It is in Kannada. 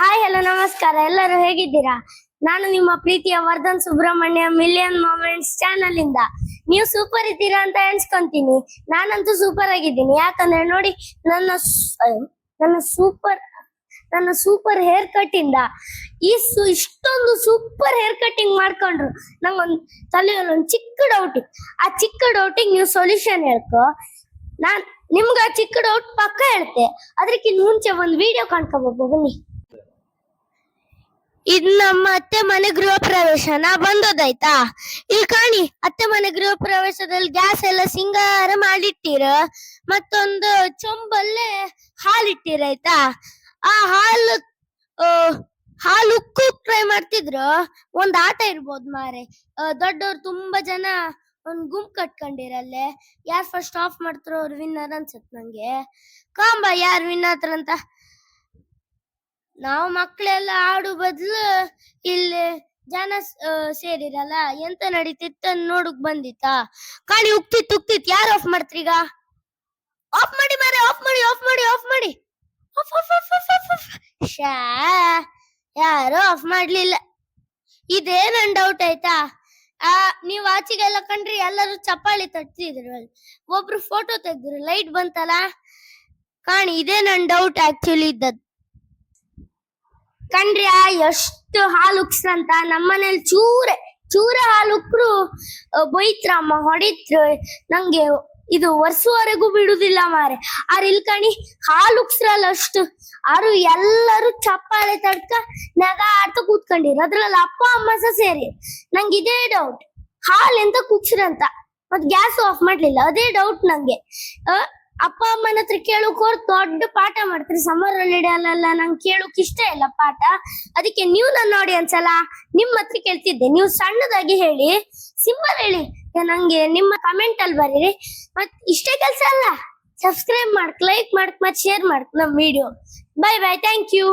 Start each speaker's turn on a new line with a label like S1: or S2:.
S1: ಹಾಯ್ ಹಲೋ ನಮಸ್ಕಾರ. ಎಲ್ಲರೂ ಹೇಗಿದ್ದೀರಾ? ನಾನು ನಿಮ್ಮ ಪ್ರೀತಿಯ Vardhan Subrahmanya million moments channel ಇಂದ. ನೀವು ಸೂಪರ್ ಇದ್ದೀರಾ ಅಂತ ಎಣಿಸ್ಕೊಂತೀನಿ. ನಾನಂತೂ ಸೂಪರ್ ಆಗಿದ್ದೀನಿ. ಯಾಕಂದ್ರೆ ನೋಡಿ, ನನ್ನ ನನ್ನ ಸೂಪರ್ ನನ್ನ ಸೂಪರ್ ಹೇರ್ ಕಟ್ ಇಂದ ಈ ಇಷ್ಟೊಂದು ಸೂಪರ್ ಹೇರ್ ಕಟಿಂಗ್ ಮಾಡ್ಕೊಂಡ್ರು. ನಂಗೊಂದು ತಲೆಯಲ್ಲಿ ಒಂದು ಚಿಕ್ಕ ಡೌಟ್ ಆ ಚಿಕ್ಕ ಡೌಟಿಗೆ ನೀವು ಸೊಲ್ಯೂಷನ್ ಹೇಳ್ಕೊ. ನಾನ್ ನಿಮ್ಗೆ ಆ ಚಿಕ್ಕ ಡೌಟ್ ಪಕ್ಕ ಹೇಳ್ತೆ. ಅದಕ್ಕಿಂತ ಮುಂಚೆ ಒಂದು ವಿಡಿಯೋ ಕಾಣ್ಕೋಬೇಕು ಬನ್ನಿ. ಇದು ನಮ್ಮ ಅತ್ತೆ ಮನೆ ಗೃಹ ಪ್ರವೇಶ. ನಾ ಬಂದೋದಾಯ್ತಾ? ಇಲ್ಲಿ ಕಾಣಿ, ಅತ್ತೆ ಮನೆ ಗೃಹ ಪ್ರವೇಶದಲ್ಲಿ ಗ್ಯಾಸ್ ಎಲ್ಲ ಸಿಂಗಾರ ಮಾಡಿಟ್ಟಿರ. ಮತ್ತೊಂದು ಚೊಂಬಲ್ಲೇ ಹಾಲಿಟ್ಟಿರಾಯ್ತಾ ಆ ಹಾಲು ಹಾಲು ಉಕ್ಕು ಟ್ರೈ ಮಾಡ್ತಿದ್ರು. ಒಂದ್ ಆಟ ಇರ್ಬೋದು ಮಾರೆ. ದೊಡ್ಡವ್ರು ತುಂಬಾ ಜನ ಒಂದ್ ಗುಂಪ್ ಕಟ್ಕೊಂಡಿರಲ್ಲೇ ಯಾರ್ ಫಸ್ಟ್ ಆಫ್ ಮಾಡ್ತಾರೋ ಅವ್ರು ವಿನ್ನರ್ ಅನ್ಸತ್ ನಂಗೆ. ಕಾಂಬ ಯಾರು ವಿನ್ ಆತಾರಂತ? ನಾವು ಮಕ್ಕಳೆಲ್ಲ ಆಡು ಬದ್ಲು ಇಲ್ಲಿ ಜನ ಸೇರಿರಲ್ಲ? ಎಂತ ನಡೀತಿತ್ತ ನೋಡಕ್ ಬಂದಿತ್ತ? ಕಾಣಿ ಉಕ್ತಿತ್ ಉಕ್ತಿತ್ ಯಾರು ಆಫ್ ಮಾಡ್ತೀಗ ಆಫ್ ಮಾಡಿ ಮಾರೆ ಆಫ್ ಮಾಡಿ ಆಫ್ ಮಾಡಿ ಆಫ್ ಮಾಡಿ. ಶ್ಯಾ, ಯಾರು ಆಫ್ ಮಾಡ್ಲಿಲ್ಲ. ಇದೇ ನನ್ ಡೌಟ್ ಆಯ್ತಾ? ಆ, ನೀವ್ ಆಚೆಗೆಲ್ಲ ಕಂಡ್ರಿ, ಎಲ್ಲರೂ ಚಪ್ಪಾಳಿ ತಟ್ತಿದ್ರು. ಒಬ್ರು ಫೋಟೋ ತೆಗ್ದ್ರು ಲೈಟ್ ಬಂತಲ್ಲ? ಕಾಣಿ, ಇದೇ ನನ್ ಡೌಟ್ ಆಕ್ಚುಲಿ ಇದ್ದದ್ ಕಂಡ್ರ್ಯಾ, ಎಷ್ಟು ಹಾಲು ಉಕ್ಸ್ರಂತ ನಮ್ಮನೇಲಿ ಚೂರೆ ಚೂರೆ ಹಾಲು ಉಕ್ರು ಬೈತ್ರಮ್ಮ ಹೊಡಿತ್ರು. ನಂಗೆ ಇದು ವರ್ಷವರೆಗೂ ಬಿಡುದಿಲ್ಲ ಮಾರೆ. ಆರ್ ಇಲ್ ಕಣಿ, ಹಾಲು ಉಕ್ಸ್ರಲ್ಲ ಅಷ್ಟು. ಆರು ಎಲ್ಲರೂ ಚಪ್ಪಾಳೆ ತಡ್ಕ ನಗ ಆಡ್ತಾ ಕೂತ್ಕೊಂಡಿರು. ಅದ್ರಲ್ಲಿ ಅಪ್ಪ, ಅಮ್ಮ ಸಹ ಸೇರಿ. ನಂಗೆ ಇದೇ ಡೌಟ್ ಹಾಲ್ ಎಂತ ಕುಕ್ಸ್ರಂತ. ಮತ್ ಗ್ಯಾಸ್ ಆಫ್ ಮಾಡ್ಲಿಲ್ಲ. ಅದೇ ಡೌಟ್ ನಂಗೆ. ಅಪ್ಪ ಅಮ್ಮನ ಹತ್ರ ಕೇಳೋಕ್ ದೊಡ್ಡ ಪಾಠ ಮಾಡ್ತಾರೆ. ಸಮ್ಮರ್ ಹಾಲಿಡೇ ಅಲ್ಲ ನಂಗೆ ಕೇಳೋಕ್ ಇಷ್ಟ ಇಲ್ಲ ಪಾಠ. ಅದಕ್ಕೆ ನೀವು ನನ್ನ ಆಡಿಯನ್ಸ್ ಅಲ್ಲ ನಿಮ್ಮ ಹತ್ರ ಕೇಳ್ತಿದ್ದೆ. ನೀವು ಸಣ್ಣದಾಗಿ ಹೇಳಿ ಸಿಂಪಲ್ ಹೇಳಿ. ನಂಗೆ ನಿಮ್ಮ ಕಮೆಂಟ್ ಅಲ್ಲಿ ಬರೀರಿ. ಮತ್ ಇಷ್ಟೇ ಕೆಲ್ಸ ಅಲ್ಲ ಸಬ್ಸ್ಕ್ರೈಬ್ ಮಾಡ್ಕ್ ಲೈಕ್ ಮಾಡ್ಕ್ ಮತ್ ಶೇರ್ ಮಾಡ್ಕ್ ನಮ್ video bye bye thank you